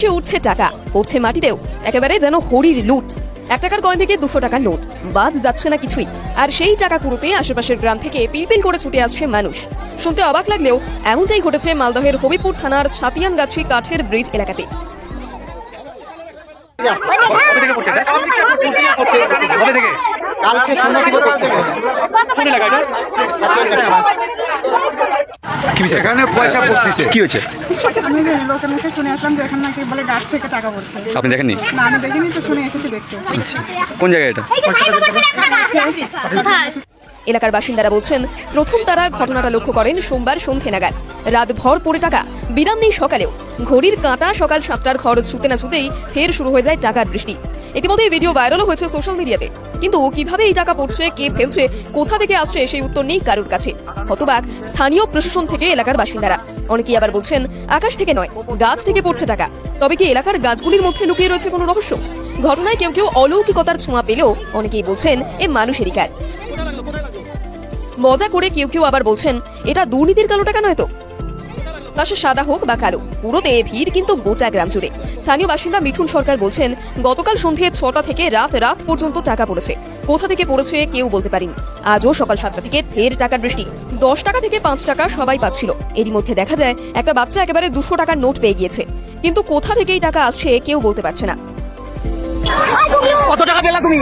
সে উঠছে টাকা পড়ছে মাটিতেও একেবারে যেন হরির লুট। এক টাকার কয়েন থেকে দুশো টাকার নোট বাদ যাচ্ছে না কিছুই। আর সেই টাকা কুড়োতে আশেপাশের গ্রাম থেকে পিলপিল করে ছুটে আসছে মানুষ। শুনতে অবাক লাগলেও এমনটাই ঘটেছে মালদহের হবিপুর থানার ছাতিয়ানগাছি কাঠের ব্রিজ এলাকাতে। এখানে পয়সা কি হয়েছে? আমি লোকের মুখে শুনে আসলাম যে এখানে নাকি বলে গাছ থেকে টাকা পড়ছে। আপনি দেখেননি? না আমি দেখিনি তো শুনে এসেছি দেখতে। কোন জায়গায় এটা? এলাকার বাসিন্দারা বলছেন প্রথম তারা ঘটনাটা লক্ষ্য করেন সোমবার সন্ধে নাগাদ। রাত ভর পড়ে টাকা বিরাম নেই সকালেও। ঘড়ির কাঁটা সকাল সাতটার খরচ ছুতে না ছুতেই ফের শুরু হয়ে যায় টাকার বৃষ্টি। ইতিমধ্যে ভিডিও ভাইরালও হয়েছে সোশ্যাল মিডিয়াতে। কিন্তু কীভাবে এই টাকা পড়ছে কে ফেলছে কোথা থেকে আসছে সেই উত্তর নেই কারুর কাছে। হতবাক স্থানীয় প্রশাসন থেকে এলাকার বাসিন্দারা। অনেকেই আবার বলছেন, আকাশ থেকে নয়, গাছ থেকে পড়ছে টাকা। তবে কি এলাকার গাছগুলির মধ্যে লুকিয়ে রয়েছে কোনো রহস্য? ঘটনায় কেউ কেউ অলৌকিকতার ছোঁয়া পেলেও অনেকেই বলছেন, এ মানুষেরই কাজ। মজা করে কেউ কেউ আবার বলছেন, এটা দুর্নীতির কালো টাকা নয় তো? তা সে সাদা হোক বা কালো, পুরোতে ভিড় কিন্তু গোটা গ্রাম জুড়ে। স্থানীয় বাসিন্দা মিঠুন সরকার বলছেন, গতকাল সন্ধে ছটা থেকে রাত রাত পর্যন্ত টাকা পড়েছে। কোথা থেকে পড়েছে কেউ বলতে পারেনি। আজও সকাল সাতটা থেকে ফের টাকার বৃষ্টি। দশ টাকা থেকে পাঁচ টাকা সবাই পাচ্ছিল। এরই মধ্যে দেখা যায় একটা বাচ্চা একেবারে দুশো টাকার নোট পেয়ে গিয়েছে। কিন্তু কোথা থেকে এই টাকা আসছে কেউ বলতে পারছে না। কত টাকা পেলা তুমি?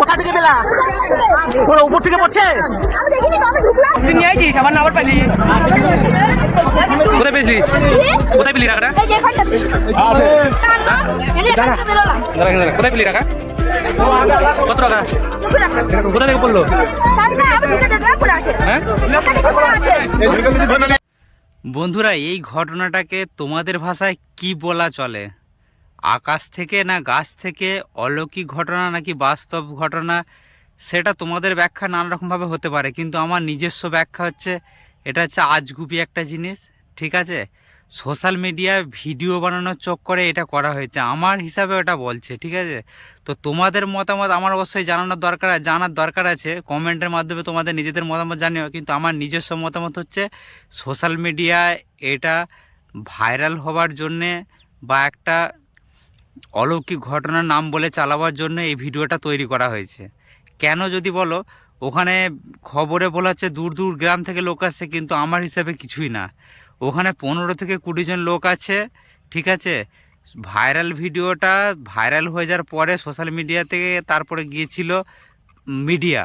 কোথা থেকে পেলা? ওরা উপর থেকে পড়ছে? তুই নিয়ে আইছিস? আমার নাম্বার কোথায় পেয়েছিলি? কোথায় পেলি টাকাটা? কোথায় পেলি টাকা? কত টাকা? কোথা থেকে পড়ল? হ্যাঁ? বন্ধুরা এই ঘটনাটাকে তোমাদের ভাষায় কি বলা চলে? আকাশ থেকে না গাছ থেকে অলৌকিক ঘটনা নাকি বাস্তব ঘটনা? সেটা তোমাদের ব্যাখ্যা নানা রকমভাবে হতে পারে কিন্তু আমার নিজস্ব ব্যাখ্যা হচ্ছে এটা হচ্ছে আজগুবি একটা জিনিস। ঠিক আছে? সোশ্যাল মিডিয়ায় ভিডিও বানানোর চক্করে এটা করা হয়েছে। আমার হিসাবে ওটা বলছে, ঠিক আছে? তো তোমাদের মতামত আমার অবশ্যই জানানোর দরকার জানার দরকার আছে। কমেন্টের মাধ্যমে তোমাদের নিজেদের মতামত জানিও। কিন্তু আমার নিজস্ব মতামত হচ্ছে সোশ্যাল মিডিয়ায় এটা ভাইরাল হওয়ার জন্যে বা একটা অলৌকিক ঘটনার নাম বলে চালাবার জন্য এই ভিডিওটা তৈরি করা হয়েছে। কেন যদি বলো, ওখানে খবরে বলা হচ্ছে, দূর দূর গ্রাম থেকে লোক আসছে, কিন্তু আমার হিসাবে কিছুই না। ওখানে পনেরো থেকে কুড়ি জন লোক আছে, ঠিক আছে? ভাইরাল ভিডিওটা ভাইরাল হয়ে যাওয়ার পরে সোশ্যাল মিডিয়া থেকে তারপরে গিয়েছিল মিডিয়া।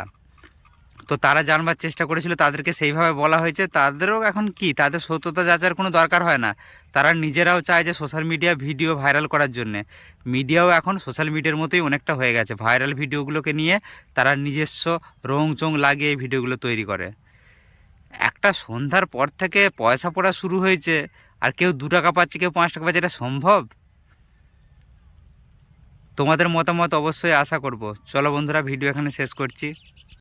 তো তারা জানবার চেষ্টা করেছিল, তাদেরকে সেইভাবে বলা হয়েছে। তাদেরও এখন কি? তাদের সত্যতা যাচার কোনো দরকার হয় না। তারা নিজেরাও চায় যে সোশ্যাল মিডিয়া ভিডিও ভাইরাল করার জন্যে। মিডিয়াও এখন সোশ্যাল মিডিয়ার মতোই অনেকটা হয়ে গেছে। ভাইরাল ভিডিওগুলোকে নিয়ে তারা নিজস্ব রং চং লাগিয়ে ভিডিওগুলো তৈরি করে। একটা সন্ধ্যার পর থেকে পয়সা পড়া শুরু হয়েছে। আর কেউ দু টাকা পাচ্ছে, কেউ পাঁচ টাকা পাচ্ছে, এটা সম্ভব? তোমাদের মতামত অবশ্যই আশা করব। চলো বন্ধুরা, ভিডিও এখানে শেষ করছি।